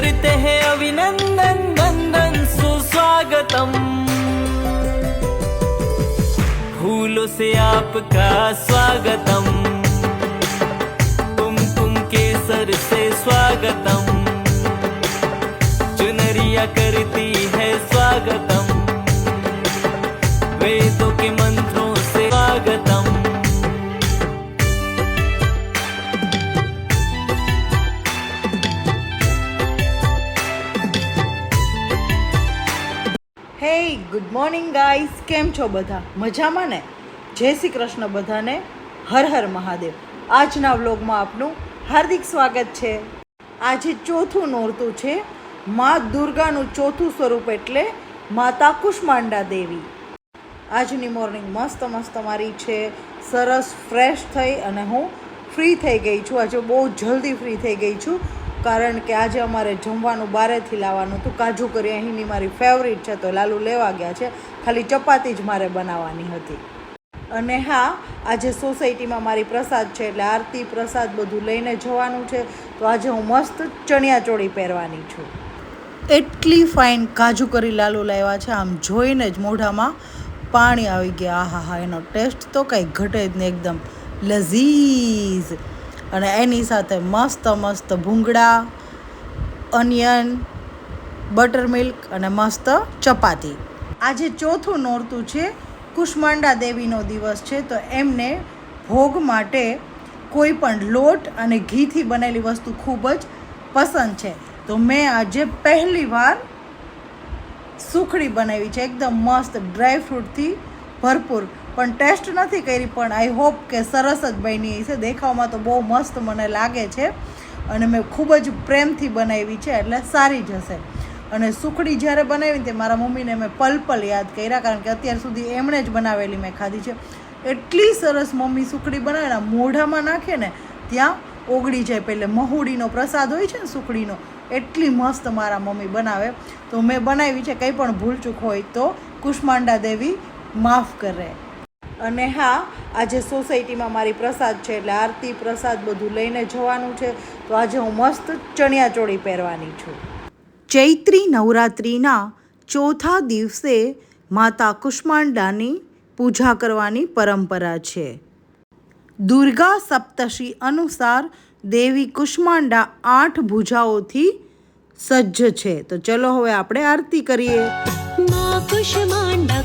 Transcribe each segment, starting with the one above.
करते हैं अभिनंदन बंदन सुस्वागतम। फूलों से आपका स्वागतम। कुमकुम केसर से स्वागतम। चुनरिया करती है स्वागतम। મોર્નિંગ ગાઈસ કેમ છો બધા? મજામાં ને? જય શ્રી કૃષ્ણ બધાને. હર હર મહાદેવ. આજના વ્લોગમાં આપનું હાર્દિક સ્વાગત છે. આજે ચોથું નોરતું છે. મા દુર્ગાનું ચોથું સ્વરૂપ એટલે માતા કુષ્માંડા દેવી. આજની મોર્નિંગ મસ્ત મસ્ત મારી છે. સરસ, ફ્રેશ થઈ અને હું ફ્રી થઈ ગઈ છું. આજે બહુ જલ્દી ફ્રી થઈ ગઈ છું. કારણ કે આજે અમારે જમવાનું બારેથી લાવવાનું હતું. કાજુ કરી અહીંની મારી ફેવરિટ છે તો લાલુ લેવા ગયા છે. ખાલી ચપાતી જ મારે બનાવવાની હતી. અને હા, આજે સોસાયટીમાં મારી પ્રસાદ છે એટલે આરતી, પ્રસાદ બધું લઈને જવાનું છે. તો આજે હું મસ્ત ચણિયા ચોળી પહેરવાની છું. એટલી ફાઇન કાજુ કરી લાલુ લાવ્યા છે. આમ જોઈને જ મોઢામાં પાણી આવી ગયા. આહા હા એનો ટેસ્ટ તો કંઈ ઘટે જ નહીં એકદમ. લઝીઝ. અને એની સાથે મસ્ત મસ્ત ભૂંગળા અનિયન બટર મિલ્ક અને મસ્ત ચપાતી. આજે ચોથું નોરતું છે, કુષ્માંડા દેવીનો દિવસ છે, તો એમને ભોગ માટે કોઈ પણ લોટ અને ઘીથી બનેલી વસ્તુ ખૂબ જ પસંદ છે. તો મેં આજે પહેલી વાર સુખડી બનાવી છે, એકદમ મસ્ત ડ્રાયફ્રૂટથી ભરપૂર. પણ ટેસ્ટ નથી કરી, પણ આઈ હોપ કે સરસ જ બની છે દેખાવમાં તો બહુ મસ્ત મને લાગે છે. અને મેં ખૂબ જ પ્રેમથી બનાવી છે, એટલે સારી જ હશે. અને સુખડી જ્યારે બનાવી તે મારા મમ્મીને મેં પલ પલ યાદ કર્યા, કારણ કે અત્યાર સુધી એમણે જ બનાવેલી મેં ખાધી છે. એટલી સરસ મમ્મી સુખડી બનાવે મોઢામાં નાખે ને, ત્યાં ઓગળી જાય. પહેલે મહુડીનો પ્રસાદ હોય છે ને સુખડીનો, એટલી મસ્ત મારા મમ્મી બનાવે. તો મેં બનાવી છે, કંઈ પણ ભૂલચૂક હોય તો કુષ્માંડા દેવી માફ કરે. અને હા, આજે સોસાયટીમાં મારી પ્રસાદ છે એટલે આરતી પ્રસાદ બધું લઈને જવાનું છે. તો આજે હું મસ્ત ચણિયાચોળી પહેરવાની છું. ચૈત્રી નવરાત્રિના ચોથા દિવસે માતા કુષ્માંડાની પૂજા કરવાની પરંપરા છે. દુર્ગા સપ્તશી અનુસાર દેવી કુષ્માંડા આઠ ભૂજાઓથી સજ્જ છે. તો ચલો હવે આપણે આરતી કરીએ. મા કુષ્માંડા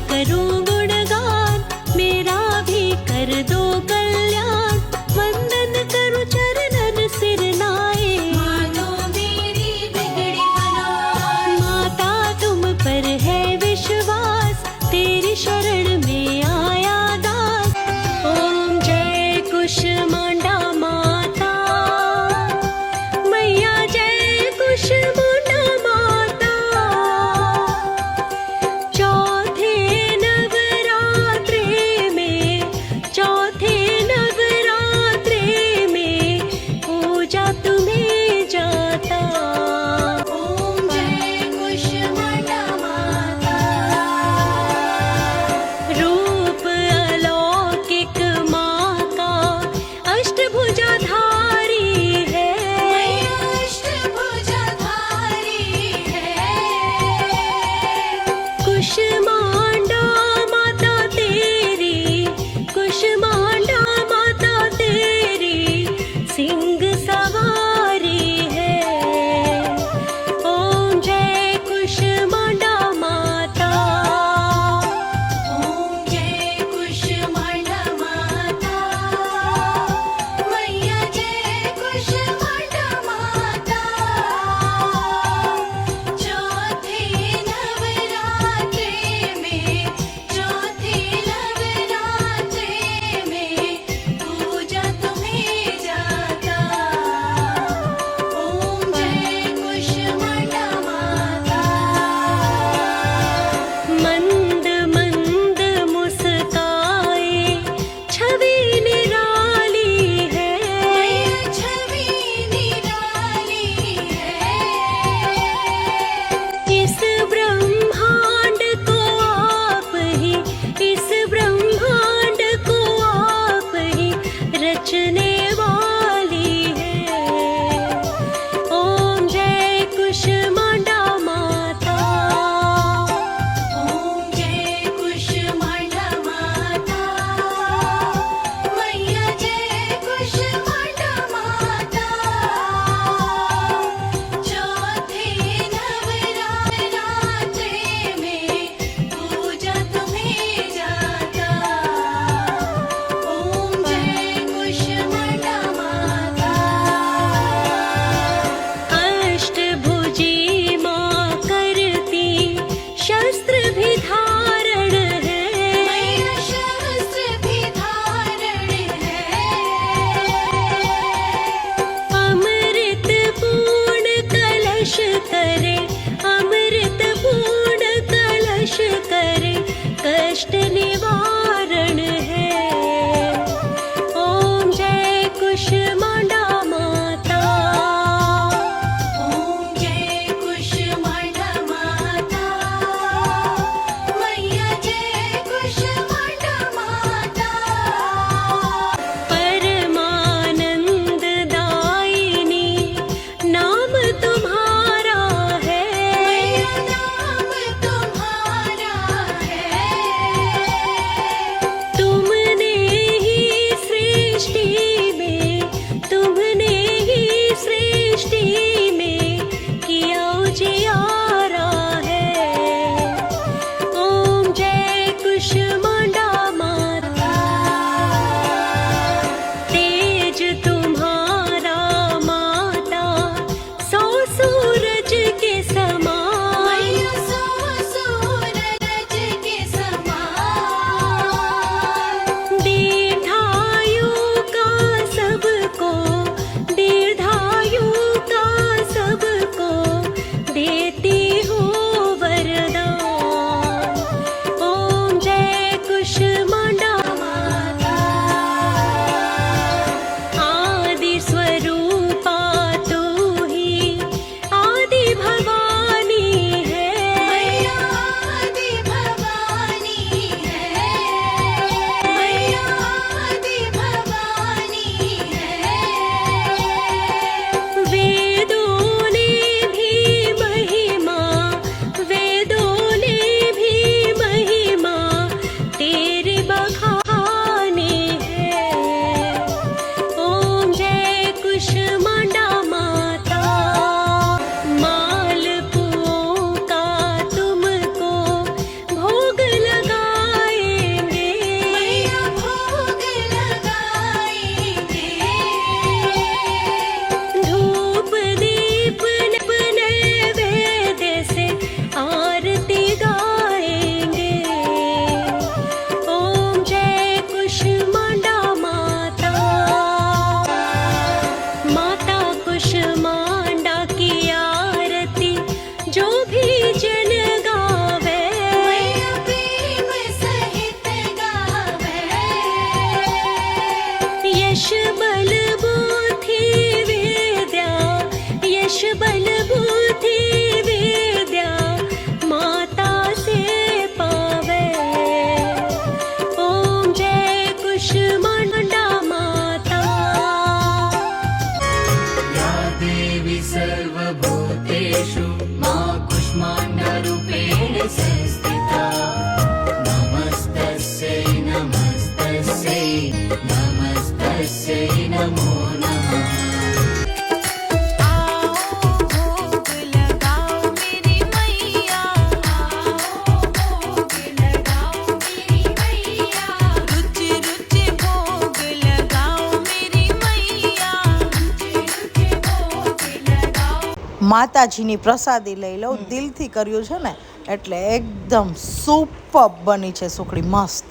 માતાજીની પ્રસાદી લઈ લઉં. દિલથી કર્યું છે ને એટલે એકદમ સુપર બની છે સુખડી મસ્ત.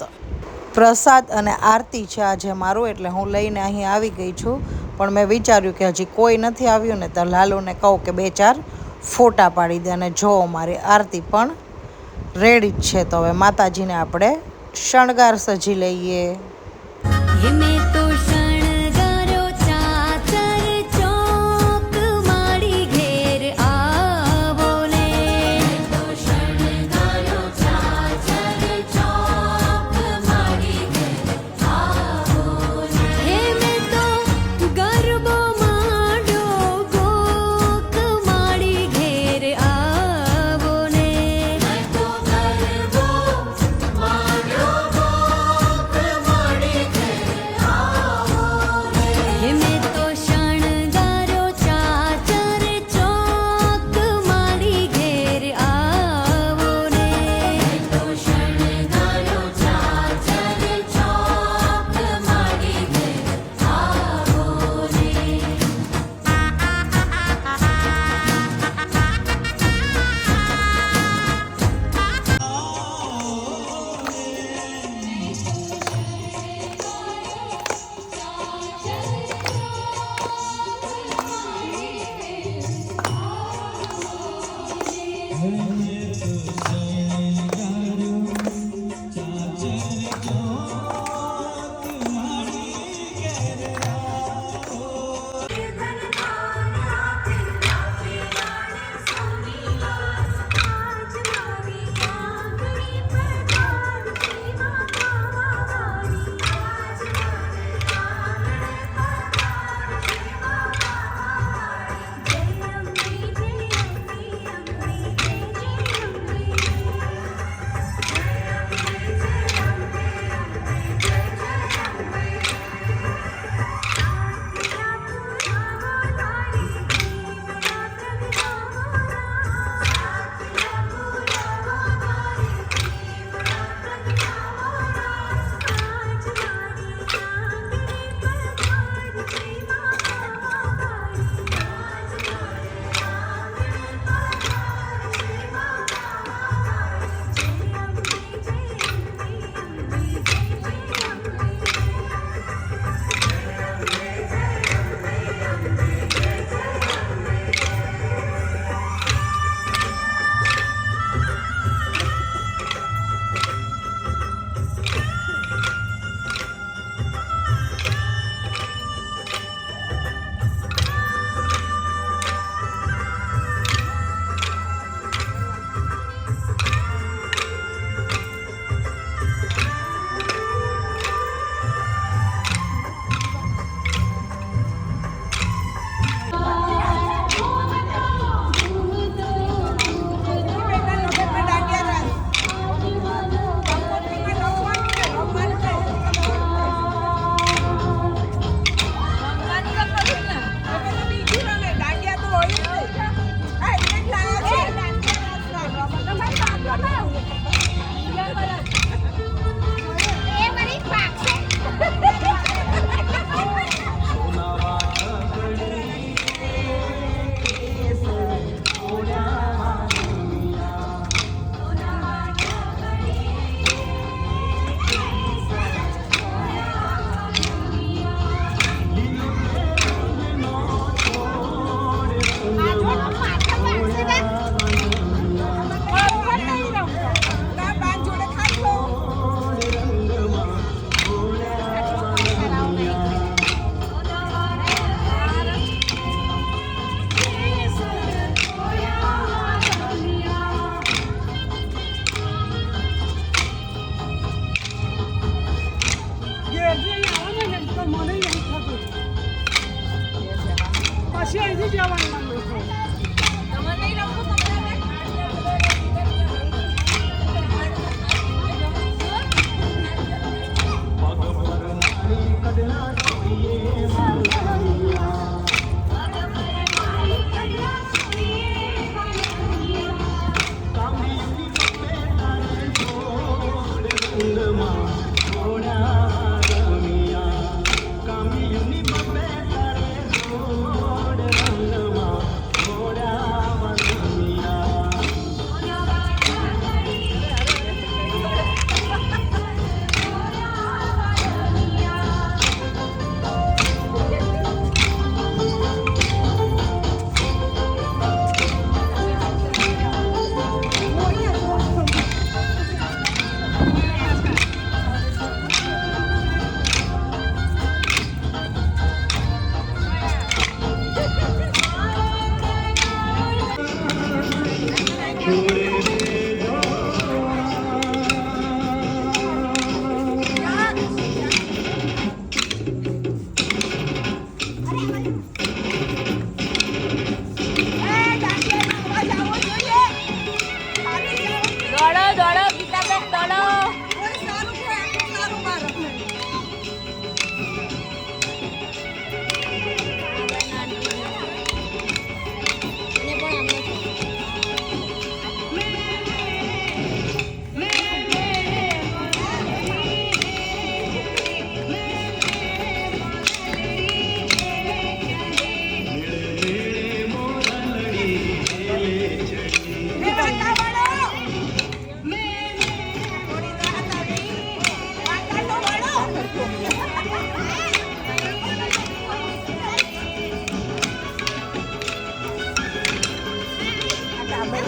પ્રસાદ અને આરતી છે આજે મારું એટલે હું લઈને અહીં આવી ગઈ છું. પણ મેં વિચાર્યું કે હજી કોઈ નથી આવ્યું ને તો લાલુને કહું કે બે ચાર ફોટા પાડી દે અને જો મારી આરતી પણ રેડી જ છે. તો હવે માતાજીને આપણે શણગાર સજી લઈએ.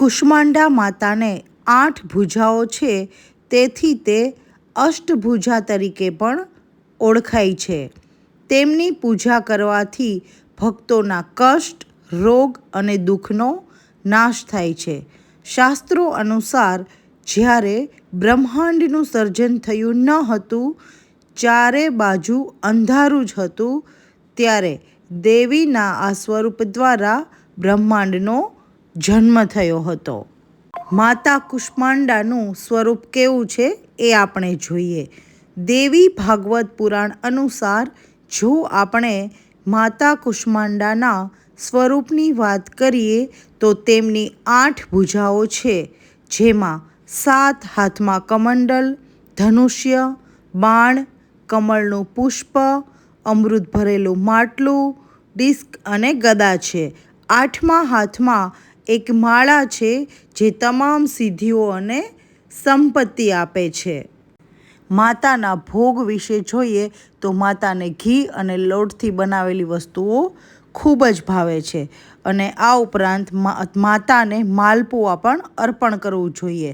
કુષ્માંડા માતાને આઠ ભુજાઓ છે, તેથી તે અષ્ટભુજા તરીકે પણ ઓળખાય છે. તેમની પૂજા કરવાથી ભક્તોના કષ્ટ, રોગ અને દુઃખનો નાશ થાય છે. શાસ્ત્રો અનુસાર, જ્યારે બ્રહ્માંડનું સર્જન થયું ન હતું, ચારે બાજુ અંધારું જ હતું, ત્યારે દેવીના આ સ્વરૂપ દ્વારા બ્રહ્માંડનો જન્મ થયો હતો. માતા કુષ્માંડાનું સ્વરૂપ કેવું છે એ આપણે જોઈએ. દેવી ભાગવત પુરાણ અનુસાર જો આપણે માતા કુષ્માંડાના સ્વરૂપની વાત કરીએ તો તેમની આઠ ભુજાઓ છે, જેમાં સાત હાથમાં કમંડલ, ધનુષ્ય, બાણ, કમળનું પુષ્પ, અમૃત ભરેલું માટલું, ડિસ્ક અને ગદા છે. આઠમા હાથમાં એક માળા છે જે તમામ સિદ્ધિઓ અને સંપત્તિ આપે છે. માતાના ભોગ વિશે જોઈએ તો માતાને ઘી અને લોટથી બનાવેલી વસ્તુઓ ખૂબ જ ભાવે છે અને આ ઉપરાંત માતાને માલપુઆ પણ અર્પણ કરવું જોઈએ.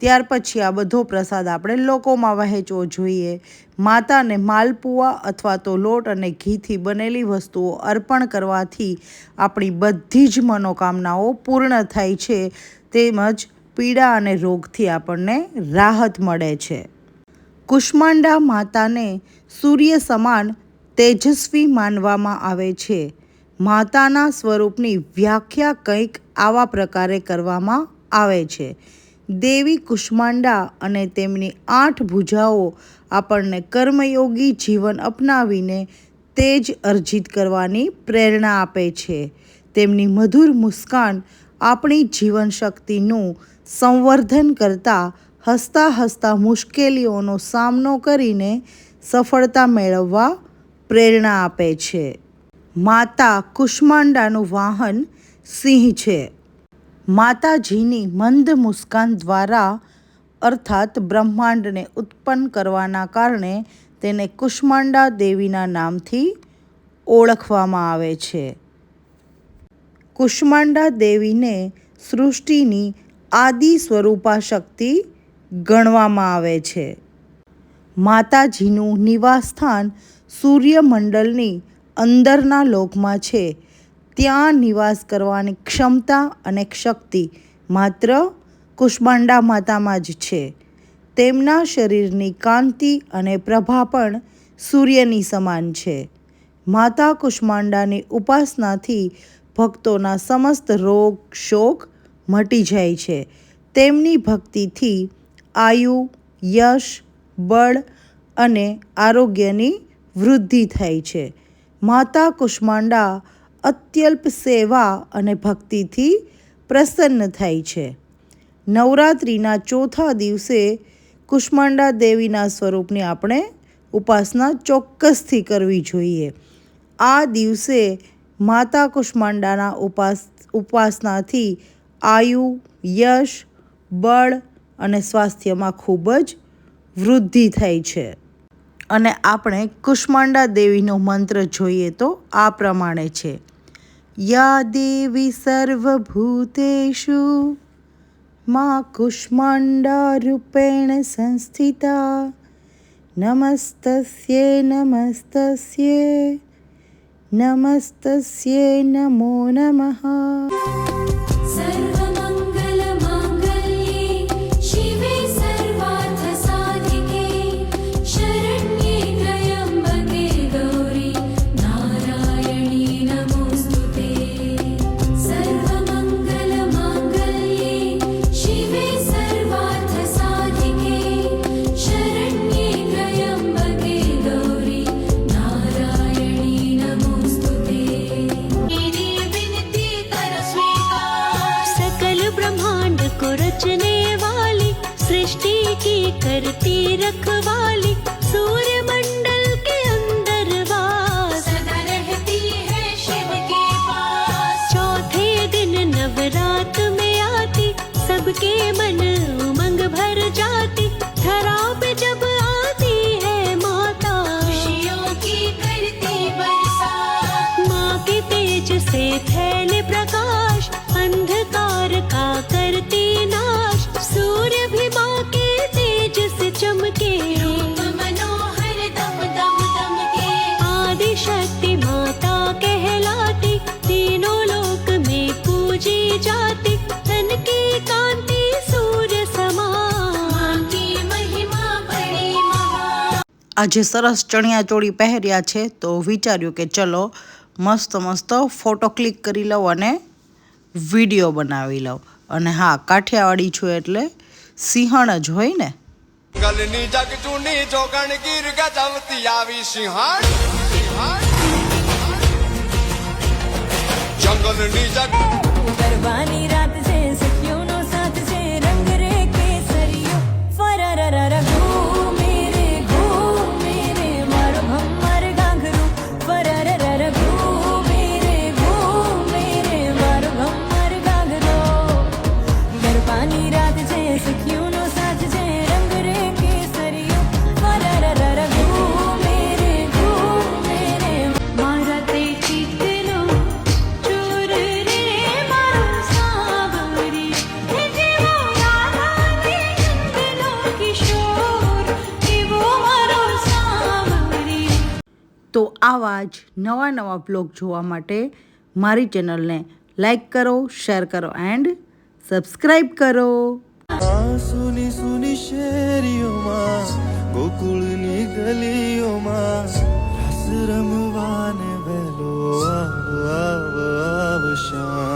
ત્યાર પછી આ બધો પ્રસાદ આપણે લોકોમાં વહેંચવો જોઈએ. માતાને માલપુઆ અથવા તો લોટ અને ઘીથી બનેલી વસ્તુઓ અર્પણ કરવાથી આપણી બધી જ મનોકામનાઓ પૂર્ણ થાય છે. તેમજ પીડા અને રોગથી આપણને રાહત મળે છે. કુષ્માંડા માતાને સૂર્ય સમાન તેજસ્વી માનવામાં આવે છે. માતાના સ્વરૂપની વ્યાખ્યા કંઈક આવા પ્રકારે કરવામાં આવે છે. દેવી કુષ્માંડા અને તેમની આઠ ભુજાઓ આપણને કર્મયોગી જીવન અપનાવીને તેજ અર્જિત કરવાની પ્રેરણા આપે છે. તેમની મધુર મુસ્કાન આપણી જીવનશક્તિનું સંવર્ધન કરતા હસતા હસતા મુશ્કેલીઓનો સામનો કરીને સફળતા મેળવવા પ્રેરણા આપે છે. માતા કુષ્માંડાનું વાહન સિંહ છે. માતાજીની મંદ મુસ્કાન દ્વારા, અર્થાત બ્રહ્માંડને ઉત્પન્ન કરવાના કારણે તેને કુષ્માંડા દેવીના નામથી ઓળખવામાં આવે છે. કુષ્માંડા દેવીને સૃષ્ટિની આદિ સ્વરૂપા શક્તિ ગણવામાં આવે છે. માતાજીનું નિવાસસ્થાન સૂર્યમંડળની અંદરના લોકમાં છે. ત્યાં નિવાસ કરવાની ક્ષમતા અને શક્તિ માત્ર કુષ્માંડા માતામાં જ છે. તેમના શરીરની કાંતિ અને પ્રભા પણ સૂર્યની સમાન છે. માતા કુષ્માંડાની ઉપાસનાથી ભક્તોના સમસ્ત રોગ, શોક મટી જાય છે. તેમની ભક્તિથી આયુ, યશ, બળ અને આરોગ્યની વૃદ્ધિ થાય છે. માતા કુષ્માંડા અત્યલ્પ સેવા અને ભક્તિથી પ્રસન્ન થાય છે. નવરાત્રિના ચોથા દિવસે કુષ્માંડા દેવીના સ્વરૂપની આપણે ઉપાસના ચોક્કસથી કરવી જોઈએ. આ દિવસે માતા કુષ્માંડાના ઉપાસ, ઉપાસનાથી આયુ, યશ, બળ અને સ્વાસ્થ્યમાં ખૂબ જ વૃદ્ધિ થાય છે. અને આપણે કુષ્માંડા દેવીનો મંત્ર જોઈએ તો આ પ્રમાણે છે. या देवि सर्वभूतेषु मा कुष्माण्डारूपेण संस्थिता। नमस्तस्यै नमस्तस्यै नमस्तस्यै नमो नमः। આજે સરસ ચણિયા ચોળી પહેર્યા છે, તો વિચાર્યું કે ચલો મસ્ત મસ્ત ફોટો ક્લિક કરી લઉં અને વીડિયો બનાવી લઉં. અને હા, કાઠિયાવાડી છું એટલે સિંહણ જ હોય ને. જંગલની જગ આવા જ નવા નવા બ્લોગ જોવા માટે મારી ચેનલને લાઈક કરો શેર કરો એન્ડ સબસ્ક્રાઈબ કરો. સુની સુની શેરીઓમાં, ગોકુળની ગલીઓમાં, રસ રમવાને વહેલો આવ આવ આવ શામ